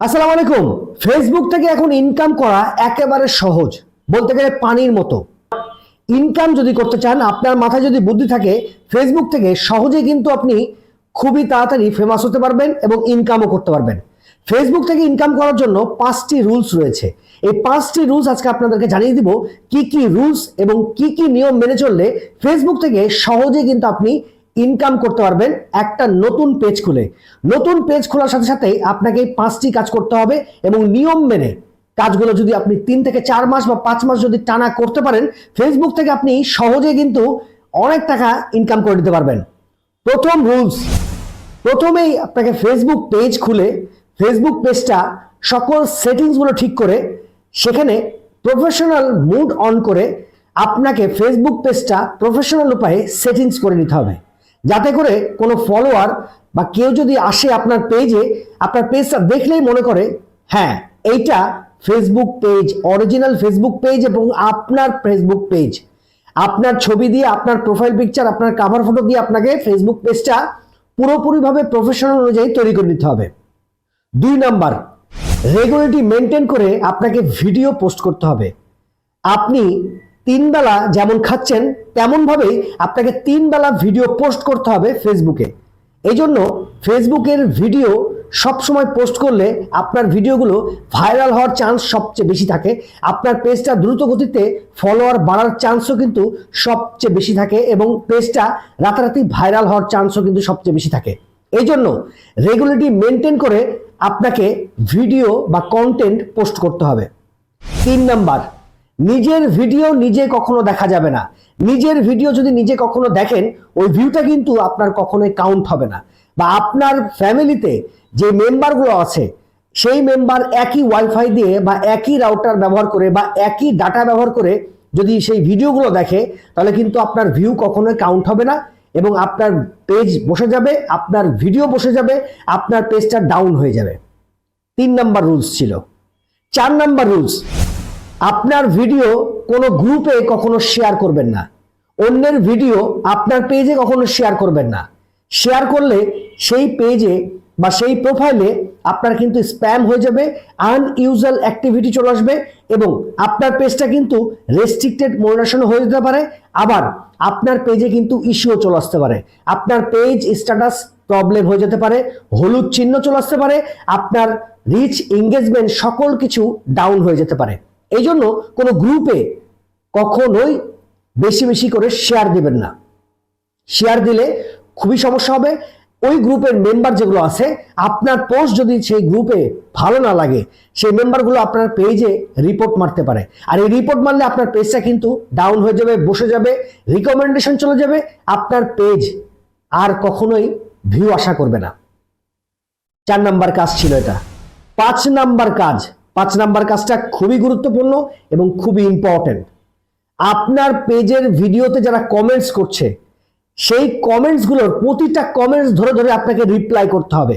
আসসালামু আলাইকুম। ফেসবুক থেকে এখন ইনকাম করা একেবারে সহজ, বলতে গেলে পানির মতো। ইনকাম যদি করতে চান, আপনার মাথায় যদি বুদ্ধি থাকে ফেসবুক থেকে সহজে কিন্তু আপনি খুবই তাড়াতাড়ি ফেমাস হতে পারবেন এবং ইনকামও করতে পারবেন। ফেসবুক থেকে ইনকাম করার জন্য পাঁচটি রুলস রয়েছে। এই পাঁচটি রুলস আজকে আপনাদেরকে জানিয়ে দিব, কি কি রুলস এবং কি কি নিয়ম মেনে চললে ফেসবুক থেকে সহজে কিন্তু আপনি ইনকাম করতে পারবেন একটা নতুন পেজ খুলে। নতুন পেজ খোলার সাথে সাথে আপনাকে পাঁচটি কাজ করতে হবে এবং নিয়ম মেনে কাজগুলো যদি আপনি তিন থেকে চার মাস বা পাঁচ মাস যদি টানা করতে পারেন ফেসবুক থেকে আপনি সহজে কিন্তু অনেক টাকা ইনকাম করে নিতে পারবেন। প্রথম রুলস প্রথমেই আপনাকে ফেসবুক পেজ খুলে ফেসবুক পেজটা সকল সেটিংসগুলো ঠিক করে, সেখানে প্রফেশনাল মুড অন করে আপনাকে ফেসবুক পেজটা প্রফেশনাল উপায়ে সেটিংস করে নিতে হবে। যাতে করে কোনো ফলোয়ার বা কেউ যদি আসে আপনার পেজে আপনার পেজটা দেখলেই মনে করে হ্যাঁ এইটা Facebook page original Facebook page এবং আপনার ফেসবুক পেজ আপনার ছবি দিয়ে, আপনার প্রোফাইল পিকচার আপনার কাভার ফটো দিয়ে আপনাকে ফেসবুক পেজটা পুরোপুরিভাবে প্রফেশনাল অনুযায়ী তৈরি করে নিতে হবে। দুই নাম্বার রেগুলারিটি মেনটেন করে আপনাকে ভিডিও পোস্ট করতে হবে। আপনি তিন বেলা যেমন খাচ্ছেন, তেমনভাবেই আপনাকে তিন বেলা ভিডিও পোস্ট করতে হবে ফেসবুকে এই জন্য ফেসবুকের ভিডিও সবসময় পোস্ট করলে আপনার ভিডিওগুলো ভাইরাল হওয়ার চান্স সবচেয়ে বেশি থাকে। আপনার পেজটা দ্রুত গতিতে ফলোয়ার বাড়ার চান্সও কিন্তু সবচেয়ে বেশি থাকে এবং পেজটা রাতারাতি ভাইরাল হওয়ার চান্সও কিন্তু সবচেয়ে বেশি থাকে। এই জন্য রেগুলারিটি মেনটেন করে আপনাকে ভিডিও বা কন্টেন্ট পোস্ট করতে হবে। তিন নাম্বার নিজের ভিডিও নিজে কখনো দেখা যাবে না। নিজের ভিডিও যদি নিজে কখনো দেখেন, ওই ভিউটা কিন্তু আপনার কখনোই কাউন্ট হবে না। বা আপনার ফ্যামিলিতে যে মেম্বারগুলো আছে, সেই মেম্বার একই ওয়াইফাই দিয়ে বা একই রাউটার ব্যবহার করে বা একই ডাটা ব্যবহার করে যদি সেই ভিডিওগুলো দেখে, তাহলে কিন্তু আপনার ভিউ কখনোই কাউন্ট হবে না এবং আপনার পেজ বসে যাবে, আপনার ভিডিও বসে যাবে, আপনার পেজটা ডাউন হয়ে যাবে। তিন নাম্বার রুলস ছিল। চার নাম্বার রুলস আপনার ভিডিও কোনো গ্রুপে কখনো শেয়ার করবেন না। অন্যের ভিডিও আপনার পেজে কখনো শেয়ার করবেন না। শেয়ার করলে সেই পেজে বা সেই প্রোফাইলে আপনার কিন্তু স্প্যাম হয়ে যাবে আনইউজুয়াল অ্যাক্টিভিটি চলে আসবে এবং আপনার পেজটা কিন্তু রেস্ট্রিক্টেড মনিটেশন হয়ে যেতে পারে, আবার আপনার পেজে কিন্তু ইস্যুও চলে আসতে পারে। আপনার পেজ স্ট্যাটাস প্রবলেম হয়ে যেতে পারে, হলুদ চিহ্ন চলে আসতে পারে, আপনার রিচ এঙ্গেজমেন্ট সকল কিছু ডাউন হয়ে যেতে পারে। এই জন্য কোনো গ্রুপে কখনোই বেশি বেশি করে শেয়ার দেবেন না। শেয়ার দিলে খুবই সমস্যা হবে। ওই গ্রুপের মেম্বার যেগুলো আছে, আপনার পোস্ট যদি সেই গ্রুপে ভালো না লাগে, সেই মেম্বারগুলো আপনার পেজে রিপোর্ট মারতে পারে। আর এই রিপোর্ট মারলে আপনার পেজটা কিন্তু ডাউন হয়ে যাবে, বসে যাবে রিকমেন্ডেশন চলে যাবে, আপনার পেজ আর কখনোই ভিউ আশা করবে না। চার নাম্বার কাজ ছিল এটা। পাঁচ নাম্বার কাজ পাঁচ নাম্বার কাজটা খুবই গুরুত্বপূর্ণ এবং খুবই ইম্পর্টেন্ট আপনার পেজের ভিডিওতে যারা কমেন্টস করছে, সেই কমেন্টসগুলোর প্রতিটা কমেন্টস ধরে ধরে আপনাকে রিপ্লাই করতে হবে।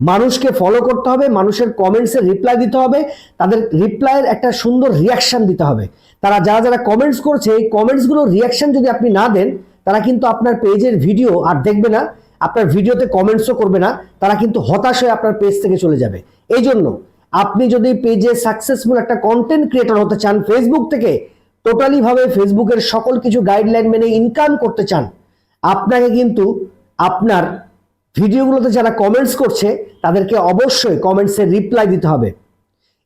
মানুষকে ফলো করতে হবে, মানুষের কমেন্টসের রিপ্লাই দিতে হবে, তাদের রিপ্লাইয়ের একটা সুন্দর রিয়াকশন দিতে হবে। তারা যারা যারা কমেন্টস করছে, এই কমেন্টসগুলোর রিয়াকশন যদি আপনি না দেন, তারা কিন্তু আপনার পেজের ভিডিও আর দেখবে না, আপনার ভিডিওতে কমেন্টসও করবে না, তারা কিন্তু হতাশ হয়ে আপনার পেজ থেকে চলে যাবে। এই জন্য আপনি যদি পেজে সাকসেসফুল একটা কন্টেন্ট ক্রিয়েটর হতে চান ফেসবুক থেকে টোটালি ভাবে ফেসবুকের সকল কিছু গাইডলাইন মেনে ইনকাম করতে চান, আপনাকে কিন্তু আপনার ভিডিওগুলোতে যারা কমেন্টস করছে, তাদেরকে অবশ্যই কমেন্টসের রিপ্লাই দিতে হবে।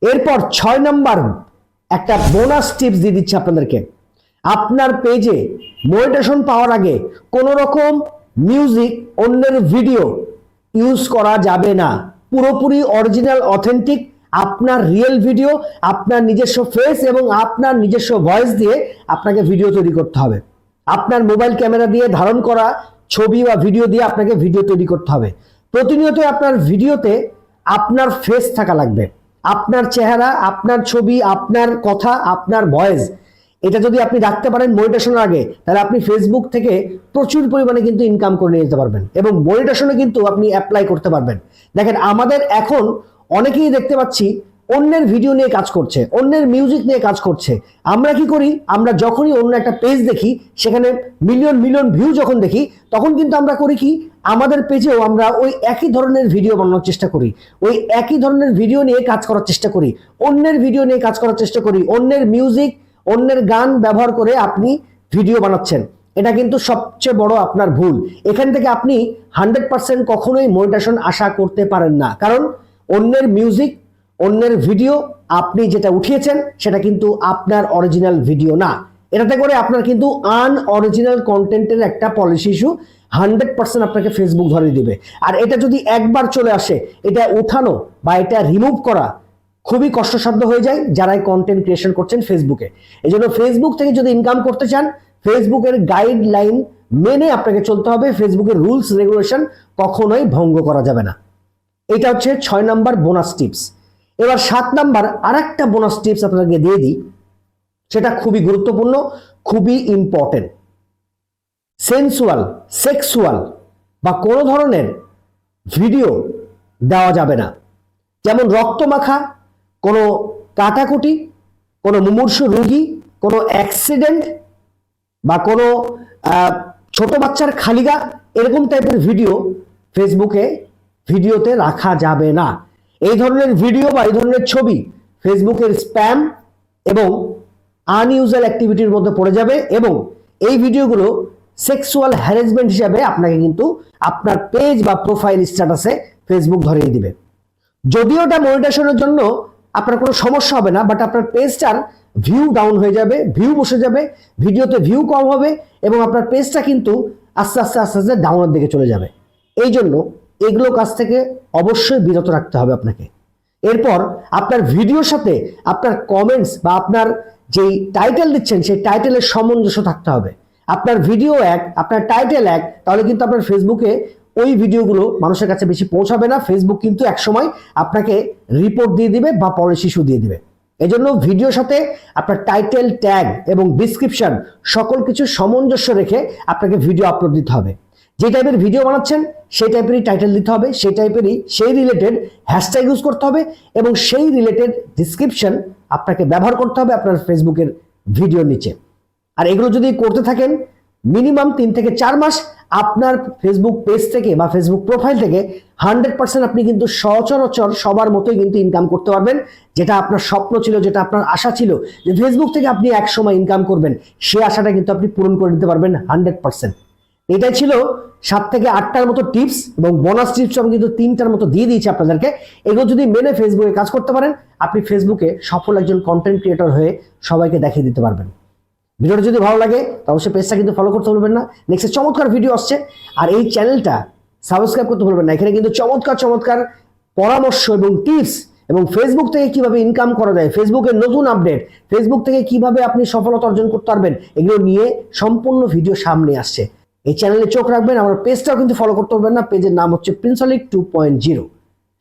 এরপর ছয় নম্বর, একটা বোনাস টিপস দিয়ে দিচ্ছে আপনাদেরকে। আপনার পেজে মনিটেশন পাওয়ার আগে কোনো রকম মিউজিক অন্যের ভিডিও ইউজ করা যাবে না। পুরোপুরি অরিজিনাল অথেন্টিক আপনার রিয়েল ভিডিও আপনার নিজস্ব ফেস এবং আপনার নিজস্ব ভয়েস দিয়ে আপনাকে ভিডিও তৈরি করতে হবে। আপনার মোবাইল ক্যামেরা দিয়ে ধারণ করা ছবি বা ভিডিও দিয়ে আপনাকে ভিডিও তৈরি করতে হবে। প্রতিনিয়ত আপনার ভিডিওতে আপনার ফেস থাকা লাগবে। আপনার চেহারা, আপনার ছবি, আপনার কথা, আপনার ভয়েস এটা যদি আপনি রাখতে পারেন মনিটেশনের আগে, তাহলে আপনি ফেসবুক থেকে প্রচুর পরিমাণে কিন্তু ইনকাম করে নিয়ে যেতে পারবেন এবং মনিটেশনে কিন্তু আপনি অ্যাপ্লাই করতে পারবেন। দেখেন, আমাদের এখন অনেকেই দেখতে পাচ্ছি অন্যের ভিডিও নিয়ে কাজ করছে, অন্যের মিউজিক নিয়ে কাজ করছে। আমরা কি করি? আমরা যখনই অন্য একটা পেজ দেখি, সেখানে মিলিয়ন মিলিয়ন ভিউ যখন দেখি, তখন কিন্তু আমরা করি কি? আমাদের পেজেও আমরা ওই একই ধরনের ভিডিও বানানোর চেষ্টা করি। ওই একই ধরনের ভিডিও নিয়ে কাজ করার চেষ্টা করি। অন্যের ভিডিও নিয়ে কাজ করার চেষ্টা করি। অন্যের মিউজিক অন্যের গান ব্যবহার করে আপনি ভিডিও বানাচ্ছেন। এটা কিন্তু সবচেয়ে বড় আপনার ভুল। এখান থেকে আপনি হান্ড্রেড পার্সেন্ট কখনোই মনিটেশন আশা করতে পারেন না। কারণ অন্যের মিউজিক অন্যের ভিডিও আপনি যেটা উঠিয়েছেন, সেটা কিন্তু আপনার অরিজিনাল ভিডিও না। এটাতে করে আপনার কিন্তু আন অরিজিনাল কন্টেন্টের একটা পলিসি ইস্যু হান্ড্রেড পার্সেন্ট আপনাকে ফেসবুক ধরে দিবে। আর এটা যদি একবার চলে আসে, এটা উঠানো বা এটা রিমুভ করা খুবই কষ্টসাধ্য হয়ে যায় যারাই কন্টেন্ট ক্রিয়েশন করছেন ফেসবুকে এই জন্য ফেসবুক থেকে যদি ইনকাম করতে চান ফেসবুকের গাইডলাইন মেনে আপনাকে চলতে হবে। ফেসবুকের রুলস রেগুলেশন কখনোই ভঙ্গ করা যাবে না। এটা হচ্ছে ছয় নাম্বার বোনাস টিপস এবার সাত নাম্বার আর একটা বোনাস টিপস আপনাকে দিয়ে দিই। সেটা খুবই গুরুত্বপূর্ণ, খুবই ইম্পর্টেন্ট সেন্সুয়াল সেক্সুয়াল বা কোনো ধরনের ভিডিও দেওয়া যাবে না। যেমন রক্তমাখা কোনো কাটাকুটি, কোনো মুমূর্ষ রোগী, কোনো অ্যাক্সিডেন্ট বা কোনো ছোট বাচ্চার খালিগা, এরকম টাইপের ভিডিও ফেসবুকে ভিডিওতে রাখা যাবে না। এই ধরনের ভিডিও বা এই ধরনের ছবি ফেসবুকের স্প্যাম এবং আনইউজুয়াল অ্যাক্টিভিটির মধ্যে পড়ে যাবে এবং এই ভিডিওগুলো সেক্সুয়াল হ্যারাসমেন্ট হিসাবে আপনাকে কিন্তু আপনার পেজ বা প্রোফাইল স্ট্যাটাসে ফেসবুক ধরিয়ে দিবে। যদিও এটা মনিটেশনের জন্য আপনার কোনো সমস্যা হবে না বাট আপনার পেজটার ভিউ ডাউন হয়ে যাবে ভিউ বসে যাবে, ভিডিওতে ভিউ কম হবে এবং আপনার পেজটা কিন্তু আস্তে আস্তে আস্তে আস্তে ডাউনের দিকে চলে যাবে। এই জন্য এগুলো কাজ থেকে অবশ্যই বিরত রাখতে হবে আপনাকে। এরপর আপনার ভিডিওর সাথে আপনার কমেন্টস বা আপনার যেই টাইটেল দিচ্ছেন, সেই টাইটেলের সামঞ্জস্য থাকতে হবে। আপনার ভিডিও এক, আপনার টাইটেল এক, তাহলে কিন্তু আপনার ফেসবুকে ওই ভিডিওগুলো মানুষের কাছে বেশি পৌঁছাবে না। ফেসবুক কিন্তু একসময় আপনাকে রিপোর্ট দিয়ে দিবে বা পলিসি ইস্যু দিয়ে দিবে। এজন্য ভিডিওর সাথে আপনার টাইটেল ট্যাগ এবং ডিসক্রিপশন সকল কিছু সামঞ্জস্য রেখে আপনাকে ভিডিও আপলোড দিতে হবে। যে টাইপের ভিডিও বানাচ্ছেন, সেই টাইপেরই টাইটেল দিতে হবে, সেই টাইপেরই সেই রিলেটেড হ্যাশট্যাগ ইউজ করতে হবে এবং সেই রিলেটেড ডিসক্রিপশন আপনাকে ব্যবহার করতে হবে আপনার ফেসবুকের ভিডিওর নিচে। আর এগুলো যদি করতে থাকেন মিনিমাম তিন থেকে চার মাস আপনার ফেসবুক পেজ থেকে বা ফেসবুক প্রোফাইল থেকে হান্ড্রেড পার্সেন্ট আপনি কিন্তু সচরাচর সবার মতোই কিন্তু ইনকাম করতে পারবেন, যেটা আপনার স্বপ্ন ছিল, যেটা আপনার আশা ছিল যে ফেসবুক থেকে আপনি এক সময় ইনকাম করবেন, সে আশাটা কিন্তু আপনি পূরণ করে নিতে পারবেন হান্ড্রেড পার্সেন্ট এটাই ছিল সাত থেকে আটটার মতো টিপস এবং বোনাস টিপস আমি কিন্তু তিনটার মতো দিয়ে দিয়েছি আপনাদেরকে। এগুলো যদি মেনে ফেসবুকে কাজ করতে পারেন, আপনি ফেসবুকে সফল একজন কন্টেন্ট ক্রিয়েটর হয়ে সবাইকে দেখিয়ে দিতে পারবেন। ভিডিওটা যদি ভালো লাগে অবশ্যই পেজটা কিন্তু ফলো করতে ভুলবেন না। নেক্সট চমৎকার ভিডিও আসছে, আর এই চ্যানেলটা সাবস্ক্রাইব করতে ভুলবেন না। এখানে কিন্তু চমৎকার চমৎকার পরামর্শ এবং টিপস এবং ফেসবুক থেকে কীভাবে ইনকাম করা যায় ফেসবুকের নতুন আপডেট ফেসবুক থেকে কীভাবে আপনি সফলতা অর্জন করতে পারবেন, এগুলো নিয়ে সম্পূর্ণ ভিডিও সামনে আসছে। এই চ্যানেলে চোখ রাখবেন, আমার পেজটাও কিন্তু ফলো করতে পারবেন না পেজের নাম হচ্ছে প্রিন্সলিক টু পয়েন্ট জিরো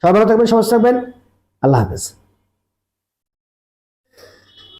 সবাই ভালো থাকবেন সবাই থাকবেন, আল্লাহ হাফেজ।